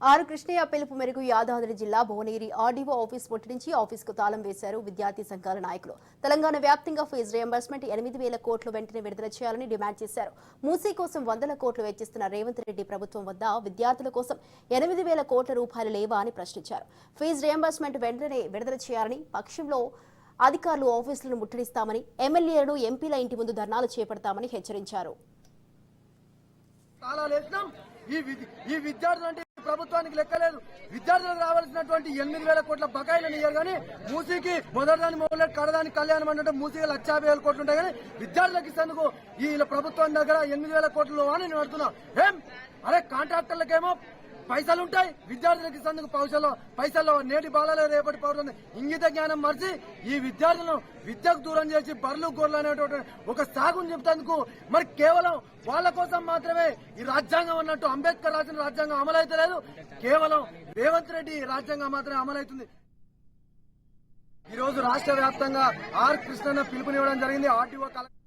ఆరు కృష్ణయ్య పిలుపు మేరకు యాదాద్రి జిల్లా భువనగిరి ఆర్డీఓ ఆఫీస్ ముట్టడించి ఆఫీసుకు తాళం వేశారు విద్యార్థి సంఘాల నాయకులు. తెలంగాణ వ్యాప్తంగా ఫీజు రియంబర్స్మెంట్ ఎనిమిది వేల కోట్లు వెంటనే విడుదల చేయాలని డిమాండ్ చేశారు. మూసీ కోసం వందల కోట్లు వెచ్చిస్తున్న రేవంత్ రెడ్డి ప్రభుత్వం వద్ద విద్యార్థుల కోసం ఎనిమిది వేల కోట్ల రూపాయలు లేవా అని ప్రశ్నించారు. ఫీజు రియంబర్స్మెంట్ వెంటనే విడుదల చేయాలని పక్షంలో అధికారులు ఆఫీసులను ముట్టడిస్తామని ఎమ్మెల్యేలను ఎంపీల ఇంటి ముందు ధర్నాలు చేపడతామని హెచ్చరించారు. ఈ విద్యార్థులు అంటే ప్రభుత్వానికి లెక్కలేదు. విద్యార్థులకు రావాల్సినటువంటి ఎనిమిది వేల కోట్ల బకాయిలను ఇయ్యారు కానీ మూసీకి మొదటిదాని మొదలెట్ కడదాని కళ్యాణం అంటే మూసీకి లక్ష యాభై వేల కోట్లు ఉంటాయి కానీ విద్యార్థులకు ఇచ్చేందుకు ఈ ప్రభుత్వం దగ్గర ఎనిమిది వేల కోట్లు అని నేను అడుగుతున్నా ఏం? అరే కాంట్రాక్టర్లకేమో పైసలు ఉంటాయి విద్యార్థులకు ఇచ్చేందుకు పైసలు పైసలు నేటి బాలలో రేపటి పౌరులు ఇంగిత జ్ఞానం మరిచి ఈ విద్యార్థులను విద్యకు దూరం చేసి బర్లు గొర్రెలు అనేటువంటి ఒక సాగుని చెప్తేందుకు మరి కేవలం వాళ్ళ కోసం మాత్రమే ఈ రాజ్యాంగం అన్నట్టు అంబేద్కర్ రాసిన రాజ్యాంగం అమలైతే లేదు. కేవలం రేవంత్ రెడ్డి రాజ్యాంగం మాత్రమే అమలవుతుంది ఈ రోజు రాష్ట్ర వ్యాప్తంగా ఆర్ కృష్ణన్న పిలుపునివ్వడం జరిగింది. RTO collector